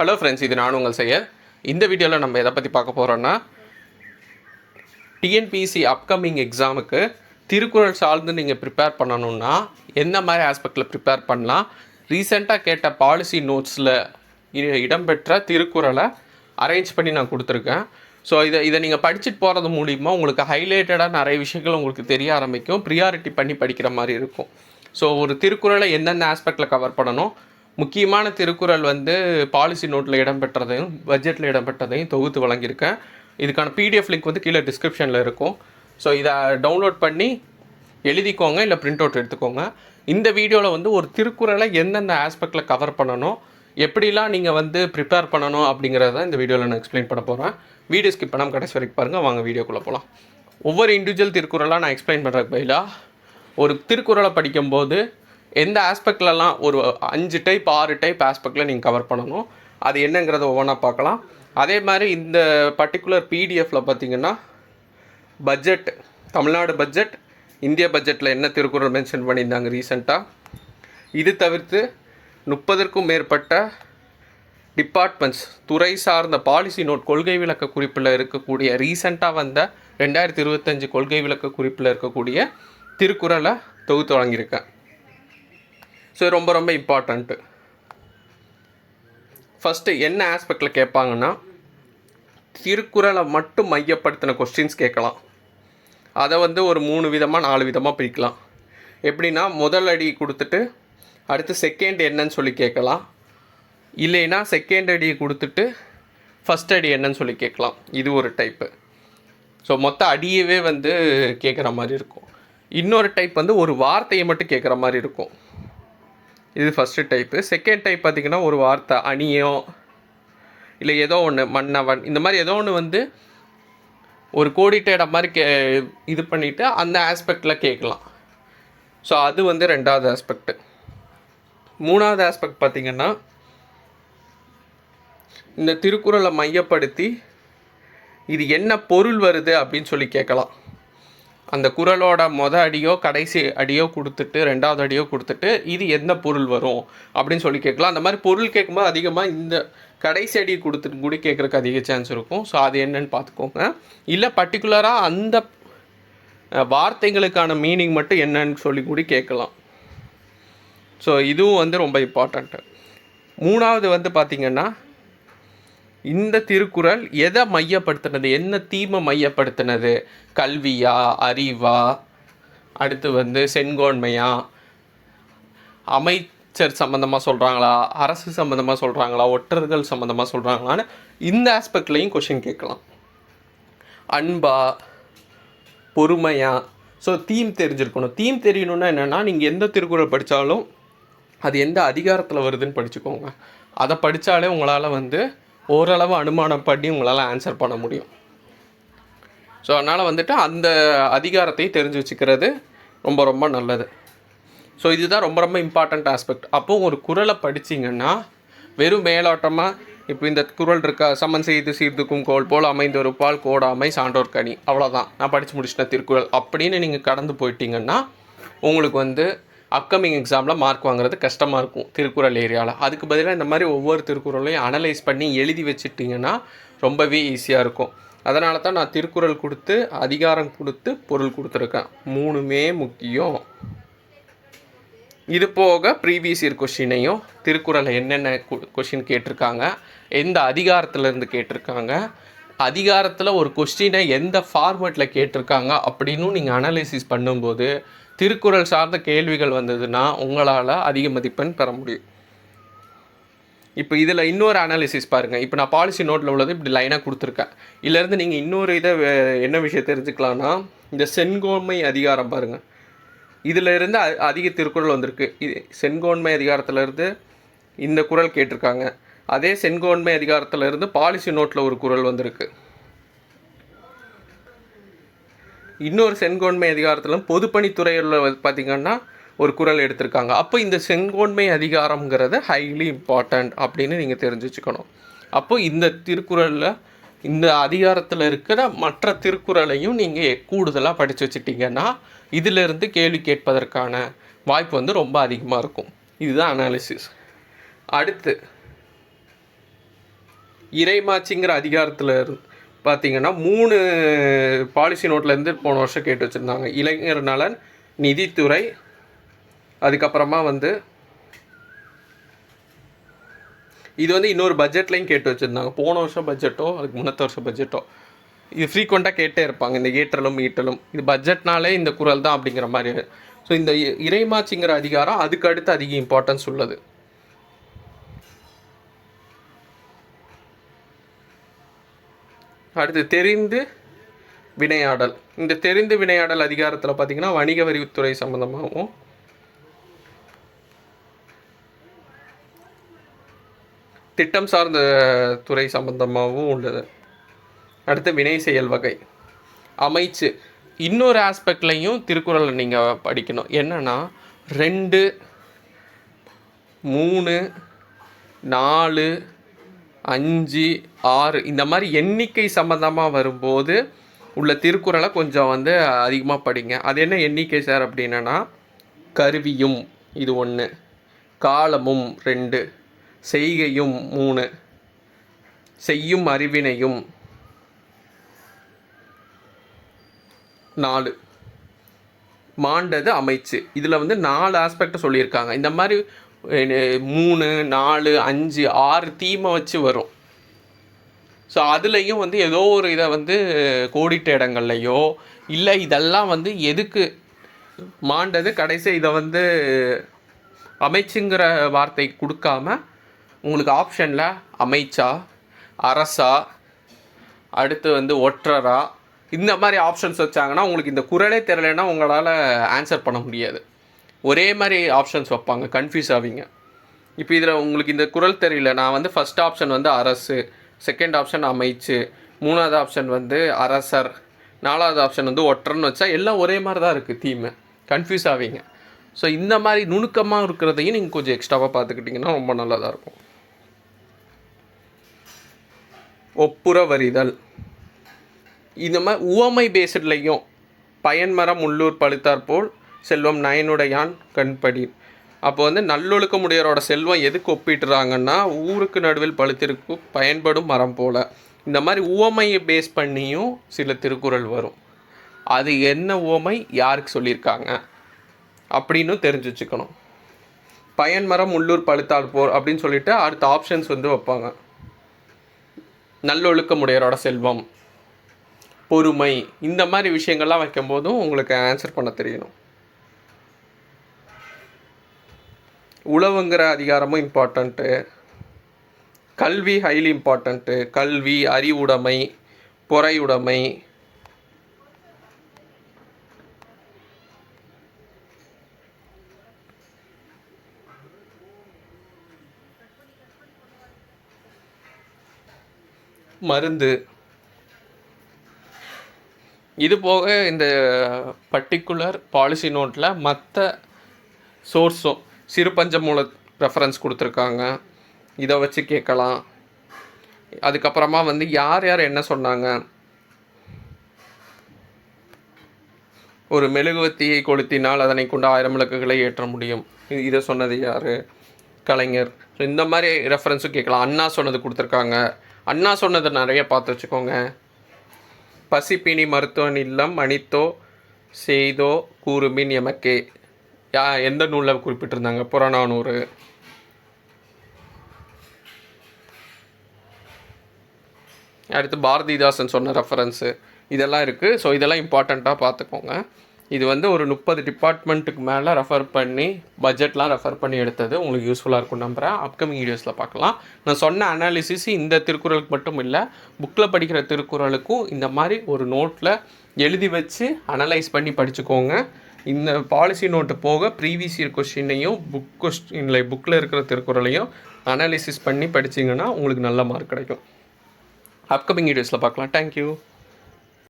Hello friends இது நான் உங்கள் செய்ய இந்த வீடியோவில் நம்ம எதை பற்றி பார்க்க போகிறோன்னா டிஎன்பிசி அப்கமிங் எக்ஸாமுக்கு திருக்குறள் சார்ந்து நீங்கள் ப்ரிப்பேர் பண்ணணுன்னா எந்த மாதிரி ஆஸ்பெக்டில் ப்ரிப்பேர் பண்ணலாம்? ரீசெண்டாக கேட்ட பாலிசி நோட்ஸில் இடம்பெற்ற திருக்குறளை அரேஞ்ச் பண்ணி நான் கொடுத்துருக்கேன். ஸோ இதை இதை நீங்கள் படிச்சுட்டு போகிறது மூலிமா உங்களுக்கு ஹைலைட்டடாக நிறைய விஷயங்கள் உங்களுக்கு தெரிய ஆரம்பிக்கும். ப்ரியாரிட்டி பண்ணி படிக்கிற மாதிரி இருக்கும். ஸோ ஒரு திருக்குறளை எந்தெந்த ஆஸ்பெக்டில் கவர் பண்ணணும்? முக்கியமான திருக்குறள் வந்து பாலிசி நோட்டில் இடம்பெற்றதையும் பட்ஜெட்டில் இடம்பெற்றதையும் தொகுத்து வழங்கியிருக்கேன். இதுக்கான பிடிஎஃப் லிங்க் வந்து கீழே டிஸ்கிரிப்ஷனில் இருக்கும். ஸோ இதை டவுன்லோட் பண்ணி எழுதிக்கோங்க இல்லை பிரிண்ட் அவுட் எடுத்துக்கோங்க. இந்த வீடியோவில் வந்து ஒரு திருக்குறளை எந்தெந்த ஆஸ்பெக்டில் கவர் பண்ணணும் எப்படிலாம் நீங்கள் வந்து ப்ரிப்பேர் பண்ணணும் அப்படிங்கிறத இந்த வீடியோவில் நான் எக்ஸ்பிளைன் பண்ண போகிறேன் வீடியோ ஸ்கிப் பண்ணாமல் கடைசி வரைக்கும் பாருங்கள் வாங்க வீடியோக்குள்ளே போகலாம் ஒவ்வொரு இண்டிவிஜுவல் திருக்குறளாக நான் எக்ஸ்பிளைன் பண்ணுறதுக்கு பதிலாக ஒரு திருக்குறளை படிக்கும்போது எந்த ஆஸ்பெக்ட்லலாம் ஒரு அஞ்சு டைப் ஆறு டைப் ஆஸ்பெக்டில் நீங்கள் கவர் பண்ணணும். அது என்னங்கிறத ஒவ்வொன்றா பார்க்கலாம். அதே மாதிரி இந்த பர்டிகுலர் பிடிஎஃப்பில் பார்த்தீங்கன்னா பட்ஜெட் தமிழ்நாடு பட்ஜெட் இந்திய பட்ஜெட்டில் என்ன திருக்குறள் மென்ஷன் பண்ணியிருந்தாங்க ரீசெண்டாக இது தவிர்த்து முப்பதற்கும் மேற்பட்ட டிபார்ட்மெண்ட்ஸ் துறை சார்ந்த பாலிசி நோட் கொள்கை விளக்க குறிப்பில் இருக்கக்கூடிய ரீசெண்டாக வந்த ரெண்டாயிரத்தி இருபத்தஞ்சு கொள்கை விளக்க குறிப்பில் இருக்கக்கூடிய திருக்குறளை தொகுத்து வழங்கியிருக்கேன். ஸோ ரொம்ப ரொம்ப இம்பார்ட்டண்ட்டு ஃபஸ்ட்டு என்ன ஆஸ்பெக்டில் கேட்பாங்கன்னா திருக்குறளை மட்டும் மையப்படுத்தின கொஸ்டின்ஸ் கேட்கலாம். அதை வந்து ஒரு மூணு விதமாக நாலு விதமாக பிரிக்கலாம். எப்படின்னா முதல் அடி கொடுத்துட்டு அடுத்து செகண்ட் என்னன்னு சொல்லி கேட்கலாம். இல்லைன்னா செகண்ட் அடியை கொடுத்துட்டு ஃபஸ்ட் அடி என்னன்னு சொல்லி கேட்கலாம். இது ஒரு டைப்பு ஸோ மொத்த அடியவே வந்து கேட்குற மாதிரி இருக்கும். இன்னொரு டைப் வந்து ஒரு வார்த்தையை மட்டும் கேட்குற மாதிரி இருக்கும். இது ஃபஸ்ட்டு டைப்பு செகண்ட் டைப் பார்த்திங்கன்னா ஒரு வார்த்தை அணியோ இல்லை ஏதோ ஒன்று மன்னவன். இந்த மாதிரி ஏதோ ஒன்று வந்து ஒரு கோடிட்ட இடம் மாதிரி கே இது பண்ணிவிட்டு அந்த ஆஸ்பெக்டில் கேட்கலாம். ஸோ அது வந்து ரெண்டாவது ஆஸ்பெக்ட் மூணாவது ஆஸ்பெக்ட் பார்த்திங்கன்னா இந்த திருக்குறளை மையப்படுத்தி இது என்ன பொருள் வருது அப்படின்னு சொல்லி கேட்கலாம். அந்த குறளோட மொத அடியோ கடைசி அடியோ கொடுத்துட்டு ரெண்டாவது அடியோ கொடுத்துட்டு இது என்ன பொருள் வரும்? அப்படின்னு சொல்லி கேட்கலாம். அந்த மாதிரி பொருள் கேட்கும்போது அதிகமாக இந்த கடைசி அடி கொடுத்துட்டு கூட கேட்குறக்கு அதிக சான்ஸ் இருக்கும். ஸோ அது என்னன்னு பார்த்துக்கோங்க. இல்லை பர்டிகுலராக அந்த வார்த்தைகளுக்கான மீனிங் மட்டும் என்னன்னு சொல்லி கூட கேட்கலாம். ஸோ இதுவும் வந்து ரொம்ப இம்பார்ட்டண்ட்டு மூணாவது வந்து பார்த்திங்கன்னா இந்த திருக்குறள் எதை மையப்படுத்தினது? என்ன தீமை மையப்படுத்தினது? கல்வியா? அறிவா? அடுத்து வந்து செங்கோன்மையா? அமைச்சர் சம்மந்தமாக சொல்கிறாங்களா அரசு சம்மந்தமாக சொல்கிறாங்களா ஒற்றர்கள் சம்மந்தமாக சொல்கிறாங்களான்னு இந்த ஆஸ்பெக்ட்லேயும் கொஷின் கேட்கலாம். அன்பா? பொறுமையா? ஸோ தீம் தெரிஞ்சிருக்கணும். தீம் தெரியணும்னா என்னென்னா நீங்கள் எந்த திருக்குறள் படித்தாலும் அது எந்த அதிகாரத்தில் வருதுன்னு படிச்சுக்கோங்க. அதை படித்தாலே உங்களால் வந்து ஓரளவு அனுமானம் பண்ணி உங்களால் ஆன்சர் பண்ண முடியும். ஸோ அதனால் வந்துட்டு அந்த அதிகாரத்தை தெரிஞ்சு வச்சுக்கிறது ரொம்ப ரொம்ப நல்லது. ஸோ இதுதான் ரொம்ப ரொம்ப இம்பார்ட்டண்ட் ஆஸ்பெக்ட் அப்போது ஒரு குறளை படிச்சிங்கன்னா வெறும் மேலோட்டமாக இப்போ இந்த குறள் இருக்கா சமன் செய்து சீர்துக்கும் கோல் போல் அமைந்தொருப்பால் கோடாமை சான்றோர் கனி. அவ்வளோதான் நான் படித்து முடிச்சிட்டேன் திருக்குறள். அப்படின்னு நீங்கள் கடந்து போயிட்டீங்கன்னா உங்களுக்கு வந்து அப்கமிங் எக்ஸாமில் மார்க் வாங்குறது கஷ்டமாக இருக்கும் திருக்குறள் ஏரியாவில் அதுக்கு பதிலாக இந்த மாதிரி ஒவ்வொரு திருக்குறளையும் அனலைஸ் பண்ணி எழுதி வச்சுட்டிங்கன்னா ரொம்பவே ஈஸியாக இருக்கும். அதனால தான் நான் திருக்குறள் கொடுத்து அதிகாரம் கொடுத்து பொருள் கொடுத்துருக்கேன். மூணுமே முக்கியம். இது போக ப்ரீவியஸ் இயர் கொஷினையும் திருக்குறளை என்னென்ன கொஷின் கேட்டிருக்காங்க எந்த அதிகாரத்துலேருந்து கேட்டிருக்காங்க அதிகாரத்தில் ஒரு கொஸ்டினை எந்த ஃபார்மேட்டில் கேட்டிருக்காங்க அப்படின்னும் நீங்கள் அனலைசிஸ் பண்ணும்போது திருக்குறள் சார்ந்த கேள்விகள் வந்ததுன்னா உங்களால் அதிக மதிப்பெண் பெற முடியும். இப்போ இதில் இன்னொரு அனாலிசிஸ் பாருங்கள் இப்போ நான் பாலிசி நோட்டில் உள்ளது இப்படி லைனாக கொடுத்துருக்கேன். இதுலேருந்து நீங்கள் இன்னொரு இதை என்ன விஷயம் தெரிஞ்சுக்கலாம்னா இந்த செங்கோன்மை அதிகாரம் பாருங்கள் இதில் இருந்து அதிக திருக்குறள் வந்திருக்கு. இது செங்கோன்மை அதிகாரத்திலேருந்து இந்த குறள் கேட்டிருக்காங்க. அதே செங்கோன்மை அதிகாரத்திலேருந்து பாலிசி நோட்டில் ஒரு குறள் வந்திருக்கு. இன்னொரு செங்கோன்மை அதிகாரத்திலும் பொதுப்பணித்துறையில் பார்த்தீங்கன்னா ஒரு குறள் எடுத்திருக்காங்க. அப்போ இந்த செங்கோன்மை அதிகாரம்ங்கிறது ஹைலி இம்பார்ட்டண்ட் அப்படின்னு நீங்கள் தெரிஞ்சு வச்சுக்கணும் அப்போது இந்த திருக்குறளில் இந்த அதிகாரத்தில் இருக்கிற மற்ற திருக்குறளையும் நீங்கள் கூடுதலாக படித்து வச்சிட்டிங்கன்னா இதிலிருந்து கேள்வி கேட்பதற்கான வாய்ப்பு வந்து ரொம்ப அதிகமாக இருக்கும். இதுதான் அனாலிசிஸ் அடுத்து இறைமாச்சிங்கிற அதிகாரத்தில் இருந்து பார்த்தீங்கன்னா மூணு பாலிசி நோட்லேருந்து போன வருஷம் கேட்டு வச்சுருந்தாங்க. இளைஞர் நலன் நிதித்துறை அதுக்கப்புறமா வந்து இது வந்து இன்னொரு பட்ஜெட்லையும் கேட்டு வச்சுருந்தாங்க. போன வருஷம் பட்ஜெட்டோ அதுக்கு முன்னத்த வருஷம் பட்ஜெட்டோ இது ஃப்ரீக்வெண்ட்டாக கேட்டே இருப்பாங்க. இந்த ஏற்றலும் ஈட்டலும் இது பட்ஜெட்னாலே இந்த குரல் தான் அப்படிங்கிற மாதிரி. ஸோ இந்த இ- இறைமாச்சிங்கிற அதிகாரம் அதுக்கு அடுத்து அதிக இம்பார்ட்டன்ஸ் உள்ளது. அடுத்து தெரிந்து வினையாடல். இந்த தெரிந்து வினையாடல் அதிகாரத்தில் பார்த்தீங்கன்னா வணிக வரித்துறை சம்மந்தமாகவும் திட்டம் சார்ந்த துறை சம்பந்தமாகவும் உள்ளது. அடுத்து வினை செயல் வகை. அமைச்சு. இன்னொரு ஆஸ்பெக்ட்லையும் திருக்குறளை நீங்கள் படிக்கணும். என்னன்னா ரெண்டு மூணு நாலு அஞ்சு ஆறு இந்த மாதிரி எண்ணிக்கை சம்மந்தமாக வரும்போது உள்ள திருக்குறளை கொஞ்சம் வந்து அதிகமாக படிங்க. அது என்ன எண்ணிக்கை சார் அப்படின்னா கருவியும் இது ஒன்று காலமும் ரெண்டு செய்கையும் மூணு செய்யும் அறிவினையும் நாலு. மாண்டது அமைச்சு. இதில் வந்து நாலு ஆஸ்பெக்டை சொல்லியிருக்காங்க. இந்த மாதிரி மூணு நாலு அஞ்சு ஆறு தீமை வச்சு வரும். ஸோ அதுலேயும் வந்து ஏதோ ஒரு இதை வந்து கோடிட்ட இடங்கள்லையோ இல்லை இதெல்லாம் வந்து எதுக்கு மாண்டது கடைசி இதை வந்து அமைச்சுங்கிற வார்த்தை கொடுக்காம உங்களுக்கு ஆப்ஷனில் அமைச்சா அரசா அடுத்து வந்து ஒற்றரா இந்த மாதிரி ஆப்ஷன்ஸ் வச்சாங்கன்னா உங்களுக்கு இந்த குரலே தெரிலன்னா உங்களால் ஆன்சர் பண்ண முடியாது. ஒரே மாதிரி ஆப்ஷன்ஸ் வைப்பாங்க கன்ஃபியூஸ் ஆவீங்க. இப்போ இதில் உங்களுக்கு இந்த குரல் தெரியல நான் வந்து ஃபஸ்ட் ஆப்ஷன் வந்து அரசு செகண்ட் ஆப்ஷன் அமைச்சு மூணாவது ஆப்ஷன் வந்து அரசர் நாலாவது ஆப்ஷன் வந்து ஒற்றர்னு வச்சா எல்லாம் ஒரே மாதிரி தான் இருக்குது தீமை கன்ஃபியூஸ் ஆவீங்க. ஸோ இந்த மாதிரி நுணுக்கமாக இருக்கிறதையும் நீங்கள் கொஞ்சம் எக்ஸ்ட்ராவாக பார்த்துக்கிட்டிங்கன்னா ரொம்ப நல்லதாக இருக்கும். ஒப்புர வரிதல் இந்த மாதிரி உவமை பேசுட்லையும் பயன்மரம் உள்ளூர் பழுத்தாற்போல் செல்வம் நயனுடையான் கண்படி. அப்போ வந்து நல்லொழுக்கமுடையரோட செல்வம் எதுக்கு ஒப்பிட்டுறாங்கன்னா ஊருக்கு நடுவில் பழுத்திருக்கு பயன்படும் மரம் போல். இந்த மாதிரி உவமையை பேஸ் பண்ணியும் சில திருக்குறள் வரும். அது என்ன உவமை? யாருக்கு சொல்லியிருக்காங்க? அப்படின்னு தெரிஞ்சு வச்சுக்கணும் பயன் மரம் உள்ளூர் பழுத்தால் போர் அப்படின்னு சொல்லிட்டு அடுத்த ஆப்ஷன்ஸ் வந்து வைப்பாங்க. நல்லொழுக்கமுடையரோட செல்வம் பொறுமை இந்த மாதிரி விஷயங்கள்லாம் வைக்கும்போதும் உங்களுக்கு ஆன்சர் பண்ண தெரியணும். உழவுங்கிற அதிகாரமும் இம்பார்ட்டண்ட்டு கல்வி ஹைலி இம்பார்ட்டண்ட்டு கல்வி அறிவுடைமை பொறையுடைமை. மருந்து. இது போக இந்த பர்டிகுலர் பாலிசி நோட்டில் மற்ற சோர்ஸும் சிறு பஞ்சமூல ரெஃபரன்ஸ் கொடுத்துருக்காங்க. இதை வச்சு கேட்கலாம். அதுக்கப்புறமா வந்து யார் யார் என்ன சொன்னாங்க? ஒரு மெழுகுவத்தியை கொளுத்தினால் அதனை கொண்டு ஆயிரம் விளக்குகளை ஏற்ற முடியும். இது- இதை சொன்னது யார்? கலைஞர். ஸோ இந்த மாதிரி ரெஃபரன்ஸும் கேட்கலாம். அண்ணா சொன்னது கொடுத்துருக்காங்க. அண்ணா சொன்னதை நிறைய பார்த்து வச்சுக்கோங்க. பசிப்பினி மருத்துவ இல்லம் அனித்தோ செய்தோ கூறுமின் எமக்கே. யா எந்த நூலில் குறிப்பிட்டிருந்தாங்க? புறநானூறு. அடுத்து பாரதிதாசன் சொன்ன ரெஃபரன்ஸு இதெல்லாம் இருக்குது ஸோ இதெல்லாம் இம்பார்ட்டண்ட்டாக பார்த்துக்கோங்க. இது வந்து ஒரு முப்பது டிபார்ட்மெண்ட்டுக்கு மேலே ரெஃபர் பண்ணி பட்ஜெட்லாம் ரெஃபர் பண்ணி எடுத்தது. உங்களுக்கு யூஸ்ஃபுல்லாக இருக்கும் நம்புகிறேன் அப்கமிங் வீடியோஸில் பார்க்கலாம். நான் சொன்ன அனாலிசிஸ் இந்த திருக்குறளுக்கு மட்டும் இல்லை புக்கில் படிக்கிற திருக்குறளுக்கும் இந்த மாதிரி ஒரு நோட்டில் எழுதி வச்சு அனலைஸ் பண்ணி படிச்சுக்கோங்க. இந்த பாலிசி நோட்டு போக ப்ரீவியஸ் இயர் கொஸ்டினையும் புக் கொஸ்டினில் புக்கில் இருக்கிற திருக்குறளையும் அனாலிசிஸ் பண்ணி படிச்சீங்கன்னா உங்களுக்கு நல்ல மார்க் கிடைக்கும். அப்கமிங் வீடியோஸில் பார்க்கலாம். தேங்க்யூ